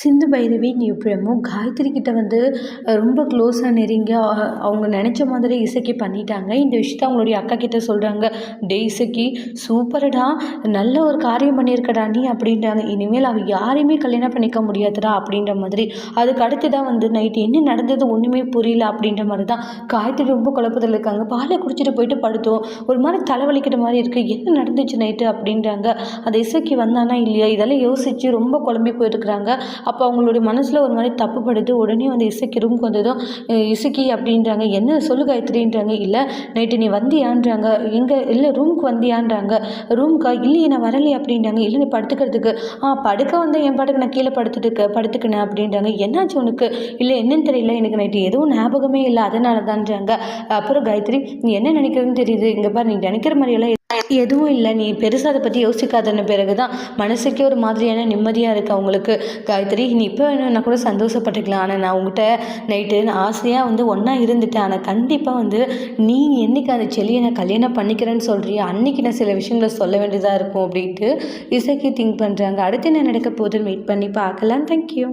சிந்து பைரவி பிரேமும் காயத்ரி கிட்ட வந்து ரொம்ப க்ளோஸாக நெருங்கி அவங்க நினச்ச மாதிரி இசைக்கு பண்ணிட்டாங்க. இந்த விஷயத்த அவங்களுடைய அக்கா கிட்ட சொல்கிறாங்க டே இசைக்கு சூப்பர்டா நல்ல ஒரு காரியம் பண்ணியிருக்கடா நீ அப்படின்றாங்க. இனிமேல் அவள் யாரையுமே கல்யாணம் பண்ணிக்க முடியாதுடா அப்படின்ற மாதிரி. அதுக்கு அடுத்து தான் வந்து நைட்டு என்ன நடந்தது ஒன்றுமே புரியல அப்படின்ற மாதிரி தான் காயத்ரி ரொம்ப குழப்பத்தில் இருக்காங்க. பாலை குடிச்சிட்டு போயிட்டு படுத்தோம். ஒரு மாதிரி தலைவலிக்கிற மாதிரி இருக்குது என்ன நடந்துச்சு நைட்டு? அப்படின்றாங்க. அந்த இசைக்கு வந்தானா இல்லையா? இதெல்லாம் யோசித்து ரொம்ப குழம்பி போயிருக்கிறாங்க. அப்போ அவங்களுடைய மனசில் ஒரு மாதிரி தப்புப்படுது உடனே வந்து இசைக்கு ரூமுக்கு வந்ததும் இசைக்கி அப்படின்றாங்க. என்ன சொல்லு காயத்ரின்றாங்க? இல்லை நைட்டு நீ வந்தியான்றாங்க. எங்கே இல்லை ரூமுக்கு வந்தியான்றாங்க. ரூம்க்கா? இல்லையே நான் வரலையே அப்படின்றாங்க. இல்லை நீ படுத்துக்கிறதுக்கு. ஆ படுக்க வந்த என் பாட்டுக்கு நான் கீழே படுத்துட்டு படுத்துக்கினேன் அப்படின்றாங்க. என்னாச்சு உனக்கு? இல்லை என்னன்னு தெரியல. எனக்கு நைட்டு எதுவும் ஞாபகமே இல்லை. அதனால தான்றாங்க அப்புறம் காயத்ரி நீ என்ன நினைக்கிறதுன்னு தெரியுது. இங்கே பாரு நீ நினைக்கிற மாதிரியெல்லாம் எதுவும் இல்லை. நீ பெருசாக அதை பற்றி யோசிக்காதன பிறகு தான் மனசுக்கே ஒரு மாதிரியான நிம்மதியாக இருக்குது அவங்களுக்கு. காயத்ரி நீ இப்போ வேணும்னா கூட சந்தோஷப்பட்டுக்கலாம். ஆனால் நான் உங்ககிட்ட நைட்டு நான் ஆசையாக வந்து ஒன்றா இருந்துட்டேன். ஆனால் கண்டிப்பாக வந்து நீ என்றைக்கு அந்த செல்லியை நான் கல்யாணம் பண்ணிக்கிறேன்னு சொல்கிறியா அன்றைக்கி நான் சில விஷயங்களை சொல்ல வேண்டியதாக இருக்கும் அப்படின்ட்டு இசைக்கு திங்க் பண்ணுறாங்க அடுத்து என்ன நடக்க போகுதுன்னு வெயிட் பண்ணி பார்க்கலாம். தேங்க்யூ